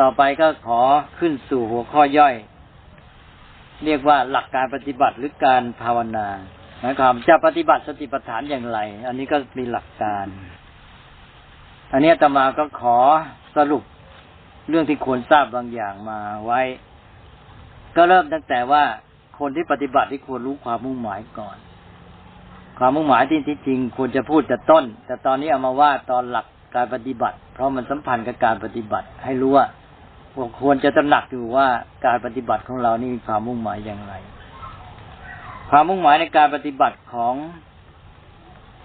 ต่อไปก็ขอขึ้นสู่หัวข้อย่อย เรียกว่าหลักการปฏิบัติหรือการภาวนาหมายความจะปฏิบัติสติปัฏฐานอย่างไร อันนี้ก็มีหลักการ อันนี้ตมาก็ขอสรุปเรื่องที่ควรทราบบางอย่างมาไว้ ก็เริ่มตั้งแต่ว่าคนที่ปฏิบัติที่ควรรู้ความมุ่งหมายก่อน ความมุ่งหมายที่ที่จริงควรจะพูดแต่ต้น แต่ตอนนี้เอามาว่าตอนหลักการปฏิบัติ เพราะมันสัมพันธ์กับการปฏิบัติ ให้รู้ว่า ควรจะตระหนักอยู่ว่าการปฏิบัติของเรานี่มีความมุ่งหมายอย่างไร ความมุ่งหมายในการปฏิบัติของ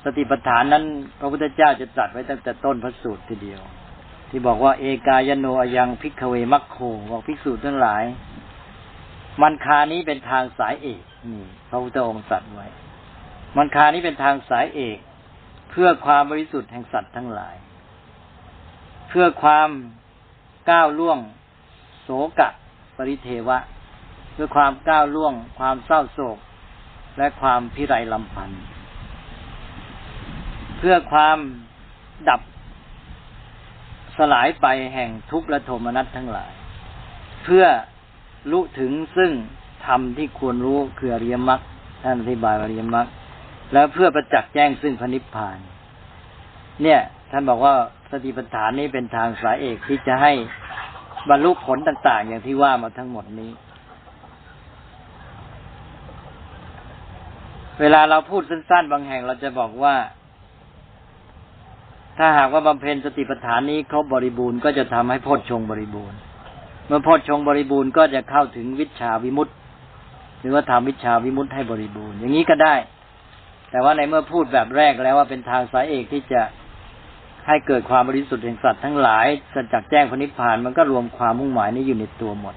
สติปัฏฐานนั้น พระพุทธเจ้าจะตรัสไว้ตั้งแต่ต้นพระสูตรทีเดียว ที่บอกว่าเอกายโนยังพิกเวมัคโคบอกภิกษุทั้งหลาย มันคานี้เป็นทางสายเอกนี่พระพุทธองค์ตรัสไว้ มันคานี้เป็นทางสายเอก เพื่อความบริสุทธิ์แห่งสัตว์ทั้งหลาย เพื่อความ ก้าวล่วง โศกะ ปริเทวะเพื่อความก้าวล่วง ความเศร้าโศก และความพิไรลำพันธ์เพื่อความดับสลายไปแห่งทุกข์และโทมนัสทั้งหลาย เพื่อรู้ถึงซึ่งธรรมที่ควรรู้คืออริยมรรคท่านอธิบายอริยมรรคแล้วเพื่อประจักษ์แจ้งซึ่งพระนิพพาน เนี่ย ท่านบอกว่าสติปัฏฐานนี้เป็นทางสายเอกที่จะให้ บรรลุผลต่าง ๆ อย่างที่ว่ามาทั้งหมดนี้ เวลาเราพูดสั้น ๆ บางแห่งเราจะบอกว่า ถ้าหากว่าบำเพ็ญสติปัฏฐานนี้ครบบริบูรณ์ก็จะทำให้โพชฌงบริบูรณ์ เมื่อโพชฌงบริบูรณ์ก็จะเข้าถึงวิชาวิมุตติ หรือว่าทำวิชาวิมุตติให้บริบูรณ์ อย่างนี้ก็ได้ แต่ว่าในเมื่อพูดแบบแรกแล้วว่าเป็นทางสายเอกที่จะ ให้เกิดความบริสุทธิ์แห่งสัตว์ทั้งหลายสัจจแจ้งพนิพพานมันก็รวมความมุ่งหมายนี้อยู่ในตัวหมด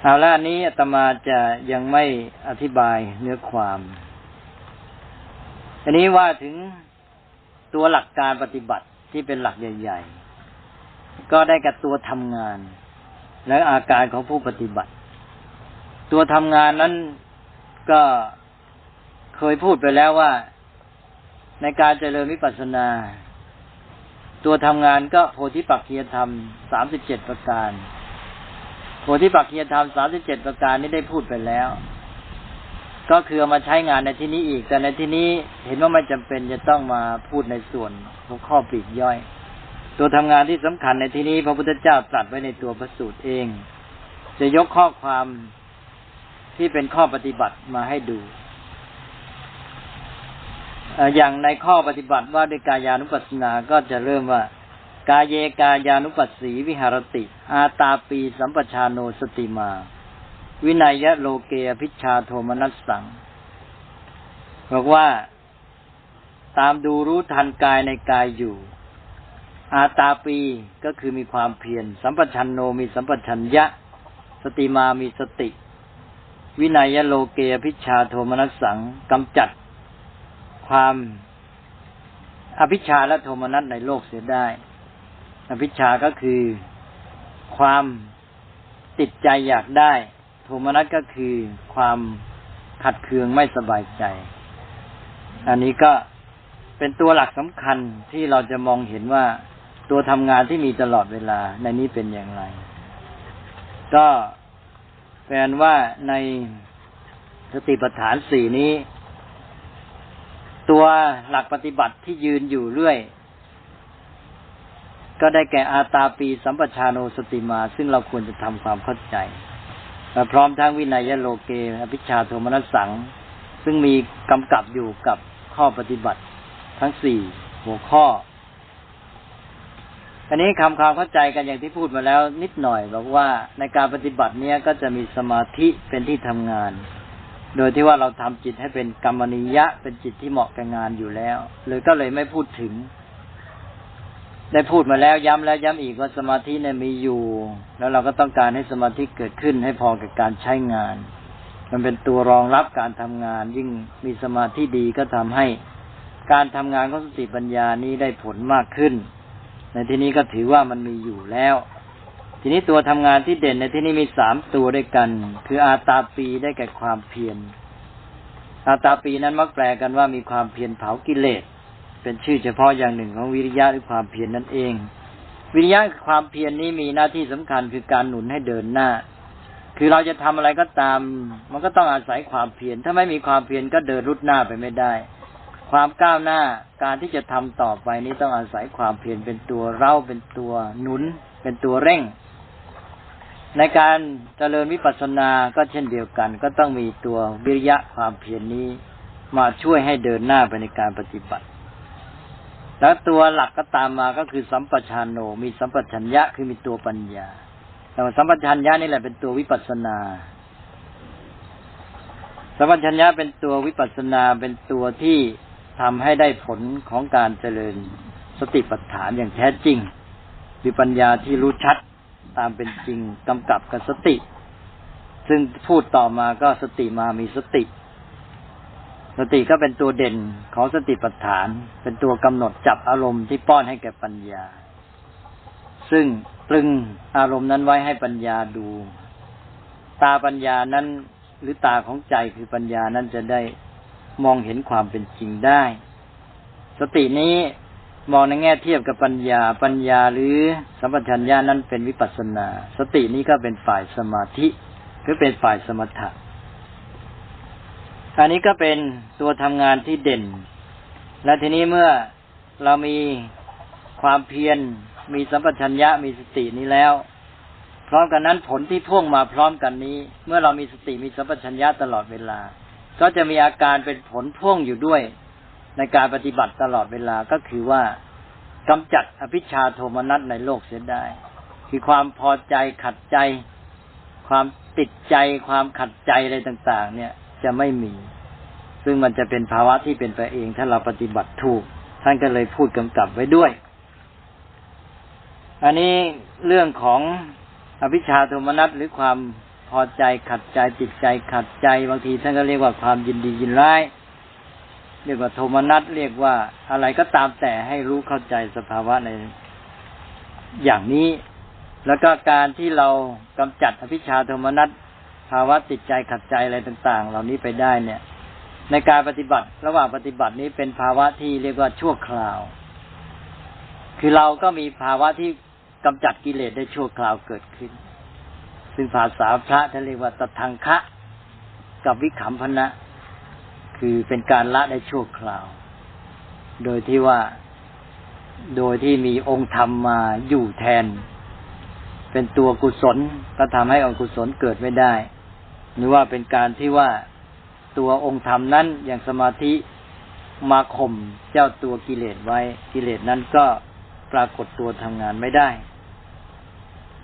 เอาละอันนี้อาตมาจะยังไม่อธิบายเนื้อความ อันนี้ว่าถึงตัวหลักการปฏิบัติที่เป็นหลักใหญ่ ๆ ก็ได้กับตัวทำงาน และอาการของผู้ปฏิบัติ ตัวทำงานนั้นก็เคยพูดไปแล้วว่า ในการเจริญวิปัสสนา ตัวทำงานก็โพธิปักขียธรรมสามสิบเจ็ดประการ โพธิปักขียธรรมสามสิบเจ็ดประการนี้ได้พูดไปแล้ว ก็คือามาใช้งานในที่นี้อีก แต่ในที่นี้เห็นว่าไม่จำเป็นจะต้องมาพูดในส่วนของข้อปีกย่อย ตัวทำงานที่สำคัญในที่นี้ พระพุทธเจ้าตรัสไว้ในตัวพระสูตรเอง จะยกข้อความที่เป็นข้อปฏิบัติมาให้ดู อย่างในข้อปฏิบัติว่าด้วยกายานุปัสสนาก็จะเริ่มว่า กายเยกายานุปัสสีวิหารติ อาตาปีสัมปชาโนสติมา วินัยะโลเกอภิชาโทมนัสสังบอกว่า ตามดูรู้ทันกายในกายอยู่ อาตาปีก็คือมีความเพียรสัมปชันโนมีสัมปชัญญะ สติมามีสติ วินัยะโลเกอภิชาโทมนัสสังกำจัด ความอภิชาและโทมนัสในโลกเสียได้ อภิชาก็คือความติดใจอยากได้ โทมนัสก็คือความขัดเคืองไม่สบายใจ อันนี้ก็เป็นตัวหลักสำคัญที่เราจะมองเห็นว่าตัวทำงานที่มีตลอดเวลาในนี้เป็นอย่างไร ก็แปลว่าในสติปัฏฐานสี่นี้ ตัวหลักปฏิบัติที่ยืนอยู่เรื่อย ก็ได้แก่อาตาปีสัมปชาโนสติมา ซึ่งเราควรจะทำความเข้าใจพร้อมทั้งวินัยโลเกอภิชาโทมนัสสัง ซึ่งมีกำกับอยู่กับข้อปฏิบัติทั้งสี่หัวข้อ อันนี้คำความเข้าใจกันอย่างที่พูดมาแล้วนิดหน่อย บอกว่าในการปฏิบัติเนี้ยก็จะมีสมาธิเป็นที่ทำงาน โดยที่ว่าเราทำจิตให้เป็นกรรมนิยะ เป็นจิตที่เหมาะกับงานอยู่แล้วเลยก็เลยไม่พูดถึง ได้พูดมาแล้วย้ำแล้วย้ำอีกว่าสมาธิเนี่ยมีอยู่ แล้วเราก็ต้องการให้สมาธิเกิดขึ้นให้พอกับการใช้งาน มันเป็นตัวรองรับการทำงาน ยิ่งมีสมาธิดีก็ทำให้การทำงานของสติปัญญานี้ได้ผลมากขึ้น ในที่นี้ก็ถือว่ามันมีอยู่แล้ว ทีนี้ตัวทำงานที่เด่นในที่นี้มีสามตัวด้วยกัน คืออาตาปีได้แก่ความเพียรอาตาปีนั้นมักแปลกันว่ามีความเพียรเผากิเลส เป็นชื่อเฉพาะอย่างหนึ่งของวิริยะหรือความเพียรนนั่นเอง วิริยะความเพียรนนี้มีหน้าที่สำคัญคือการหนุนให้เดินหน้า คือเราจะทำอะไรก็ตาม มันก็ต้องอาศัยความเพียรถ้าไม่มีความเพียรก็เดินรุดหน้าไปไม่ได้ ความก้าวหน้าการที่จะทำต่อไปนี้ต้องอาศัยความเพียรเป็นตัวเร่าเป็นตัวหนุน เป็นตัวเร่ง ในการเจริญวิปัสสนาก็เช่นเดียวกัน ก็ต้องมีตัววิริยะความเพียรนนี้ มาช่วยให้เดินหน้าไปในการปฏิบัติ แล้วตัวหลักก็ตามมาก็คือสัมปชานโน มีสัมปชัญญะคือมีตัวปัญญา แต่สัมปชัญญะนี่แหละเป็นตัววิปัสสนาสัมปชัญญะเป็นตัววิปัสสนาเป็นตัวที่ทำให้ได้ผลของการเจริญสติปัฏฐานอย่างแท้จริงมีปัญญาที่รู้ชัด ตามเป็นจริงกำกับกับสติ ซึ่งพูดต่อมาก็สติมามีสติ สติก็เป็นตัวเด่นของสติปัฏฐาน เป็นตัวกำหนดจับอารมณ์ที่ป้อนให้แก่ปัญญา ซึ่งตรึงอารมณ์นั้นไว้ให้ปัญญาดู ตาปัญญานั้น หรือตาของใจคือปัญญานั้นจะได้มองเห็นความเป็นจริงได้ สตินี้ มองในแง่เทียบกับปัญญา ปัญญาหรือสัมปชัญญะนั้นเป็นวิปัสนา สตินี้ก็เป็นฝ่ายสมาธิหรือเป็นฝ่ายสมถะอันนี้ก็เป็นตัวทำงานที่เด่น และทีนี้เมื่อเรามีความเพียร มีสัมปชัญญะมีสตินี้แล้ว พร้อมกันนั้นผลที่พ่วงมาพร้อมกันนี้ เมื่อเรามีสติมีสัมปชัญญะตลอดเวลา ก็จะมีอาการเป็นผลพ่วงอยู่ด้วย ในการปฏิบัติตลอดเวลาก็คือว่ากำจัดอภิชาโทมนัสในโลกเสียได้ คือความพอใจขัดใจ ความติดใจความขัดใจอะไรต่าง ๆ เนี่ยจะไม่มี ซึ่งมันจะเป็นภาวะที่เป็นไปเอง ถ้าเราปฏิบัติถูก ท่านก็เลยพูดกำกับไว้ด้วย อันนี้เรื่องของอภิชาโทมนัสหรือความพอใจขัดใจจิตใจขัดใจ บางทีท่านก็เรียกว่าความยินดียินร้าย เรียกว่าโทมนัสเรียกว่าอะไรก็ตามแต่ให้รู้เข้าใจสภาวะในอย่างนี้ แล้วก็การที่เรากำจัดอภิชาโทมนัสภาวะติดใจขัดใจอะไรต่าง ๆ เหล่านี้ไปได้เนี่ย ในการปฏิบัติ ระหว่างปฏิบัตินี้เป็นภาวะที่เรียกว่าชั่วคราว คือเราก็มีภาวะที่กำจัดกิเลสได้ชั่วคราวเกิดขึ้น ซึ่งภาษาพระท่านเรียกว่าตทังคะ กับวิขำพนะ คือเป็นการละได้ชั่วคราว โดยที่ว่าโดยที่มีองค์ธรรมมาอยู่แทน เป็นตัวกุศลก็ทำให้องค์กุศลเกิดไม่ได้ หรือว่าเป็นการที่ว่าตัวองค์ธรรมนั้นอย่างสมาธิมาข่มเจ้าตัวกิเลสไว้กิเลสนั้นก็ปรากฏตัวทำงานไม่ได้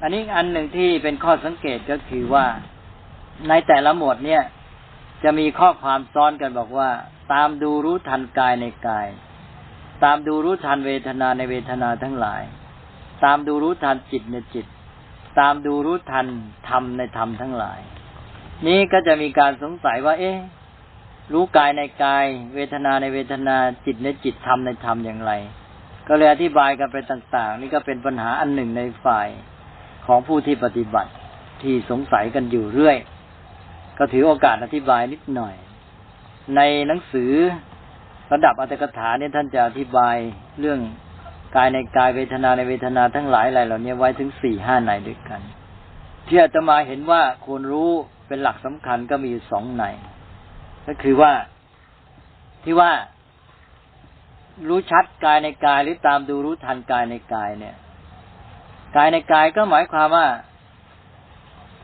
อันนี้อันหนึ่งที่เป็นข้อสังเกตก็คือว่าในแต่ละหมวดเนี่ย จะมีข้อความซ้อนกันบอกว่า ตามดูรู้ทันกายในกาย ตามดูรู้ทันเวทนาในเวทนาทั้งหลาย ตามดูรู้ทันจิตในจิต ตามดูรู้ทันธรรมในธรรมทั้งหลาย นี้ก็จะมีการสงสัยว่า เอ๊ะรู้กายในกาย เวทนาในเวทนาจิตในจิตธรรมในธรรมอย่างไร ก็เลยอธิบายกันไปต่างๆ นี่ก็เป็นปัญหาอันหนึ่งในฝ่ายของผู้ที่ปฏิบัติที่สงสัยกันอยู่เรื่อย ก็ถือโอกาสอธิบายนิดหน่อย ในหนังสือระดับอัตถกถาเนี่ยท่านจะอธิบายเรื่องกายในกายเวทนาในเวทนาทั้งหลายอะไรเหล่านี้ไว้ถึงสี่ห้าในด้วยกัน ที่อาตมาเห็นว่าควรรู้เป็นหลักสำคัญก็มีอยู่สองในก็คือว่าที่ว่า รู้ชัดกายในกายหรือตามดูรู้ทันกายในกายเนี่ย กายในกายก็หมายความว่า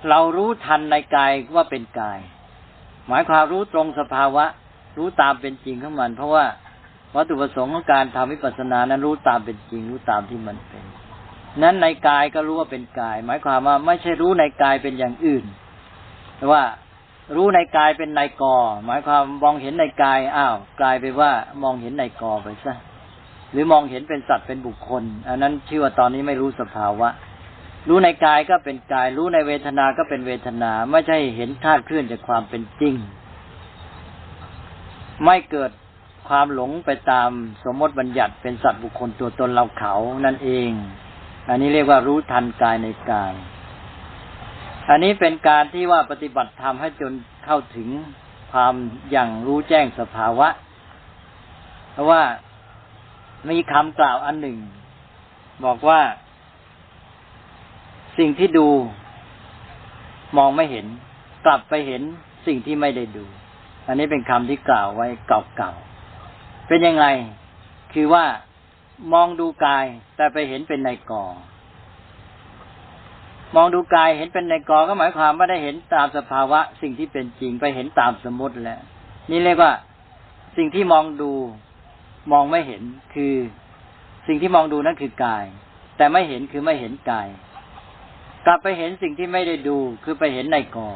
เรารู้ทันในกายว่าเป็นกาย หมายความรู้ตรงสภาวะ รู้ตามเป็นจริงของมัน เพราะว่าวัตถุประสงค์ของการทำวิปัสสนานั้นรู้ตามเป็นจริง รู้ตามที่มันเป็น นั้นในกายก็รู้ว่าเป็นกาย หมายความว่าไม่ใช่รู้ในกายเป็นอย่างอื่นแต่ว่ารู้ในกายเป็นในกอ หมายความมองเห็นในกายอ้าวกลายไปว่ามองเห็นในกอไปซะหรือมองเห็นเป็นสัตว์เป็นบุคคล อันนั้นชื่อว่าตอนนี้ไม่รู้สภาวะ รู้ในกายก็เป็นกาย รู้ในเวทนาก็เป็นเวทนา ไม่ใช่เห็นธาตุเคลื่อนจากความเป็นจริง ไม่เกิดความหลงไปตามสมมติบัญญัติเป็นสัตว์บุคคลตัวตนเราเขานั่นเอง อันนี้เรียกว่ารู้ทันกายในกาย อันนี้เป็นการที่ว่าปฏิบัติธรรมให้จนเข้าถึงความอย่างรู้แจ้งสภาวะ เพราะว่ามีคำกล่าวอันหนึ่ง บอกว่า สิ่งที่ดูมองไม่เห็น กลับไปเห็นสิ่งที่ไม่ได้ดู อันนี้เป็นคำที่กล่าวไว้เก่าๆ เป็นยังไง คือว่ามองดูกาย แต่ไปเห็นเป็นในกอ มองดูกายเห็นเป็นในกอก็หมายความว่าได้เห็นตามสภาวะ สิ่งที่เป็นจริงไปเห็นตามสมมติแล้ว นี่เรียกว่าสิ่งที่มองดูมองไม่เห็นคือ สิ่งที่มองดูนั่นคือกาย แต่ไม่เห็นคือไม่เห็นกาย กลับไปเห็นสิ่งที่ไม่ได้ดู คือไปเห็นในกอ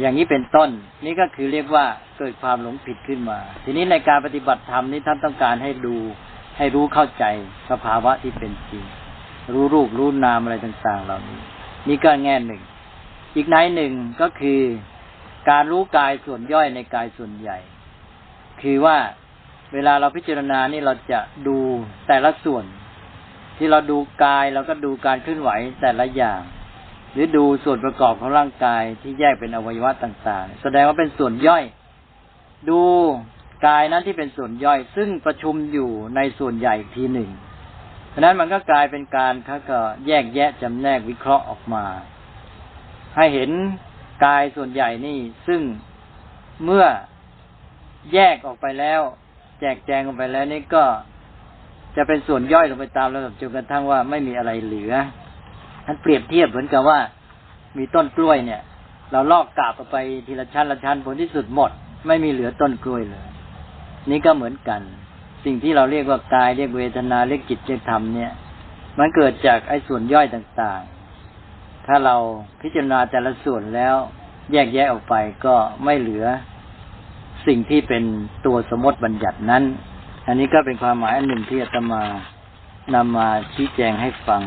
อย่างนี้เป็นต้น นี่ก็คือเรียกว่าเกิดความหลงผิดขึ้นมา ทีนี้ในการปฏิบัติธรรมนี้ท่านต้องการให้ดู ให้รู้เข้าใจสภาวะที่เป็นจริง รู้รูปรู้นามอะไรต่าง ๆ เหล่านี้ นี่ก็แง่หนึ่ง อีกในหนึ่งก็คือ การรู้กายส่วนย่อยในกายส่วนใหญ่ คือว่าเวลาเราพิจารณานี่เราจะดูแต่ละส่วน ที่เราดูกายเราก็ดูการเคลื่อนไหวแต่ละอย่าง หรือดูส่วนประกอบของร่างกายที่แยกเป็นอวัยวะต่างๆ แสดงว่าเป็นส่วนย่อย ดูกายนั้นที่เป็นส่วนย่อย ซึ่งประชุมอยู่ในส่วนใหญ่ทีหนึ่งฉะนั้นมันก็กลายเป็นการเขาก็แยกแยะจำแนกวิเคราะห์ออกมา ให้เห็นกายส่วนใหญ่นี่ ซึ่งเมื่อแยกออกไปแล้ว แจกแจงออกไปแล้วนี่ก็ จะเป็นส่วนย่อยลงไปตามระดับจนกระทั่งว่าไม่มีอะไรเหลือท่านเปรียบเทียบเหมือนกับว่า มีต้นกล้วยเนี่ย เราลอกกาบออกไปทีละชั้นละชั้นผลที่สุดหมด ไม่มีเหลือต้นกล้วยเลย นี่ก็เหมือนกัน สิ่งที่เราเรียกว่ากายเรียกเวทนาเรียกจิตเรียกธรรมเนี่ย มันเกิดจากไอ้ส่วนย่อยต่างๆ ถ้าเราพิจารณาแต่ละส่วนแล้วแยกแยะออกไปก็ไม่เหลือ สิ่งที่เป็นตัวสมมติบัญญัตินั้น อันนี้ก็เป็นความหมายอันหนึ่งที่อาตมานำมาชี้แจงให้ฟัง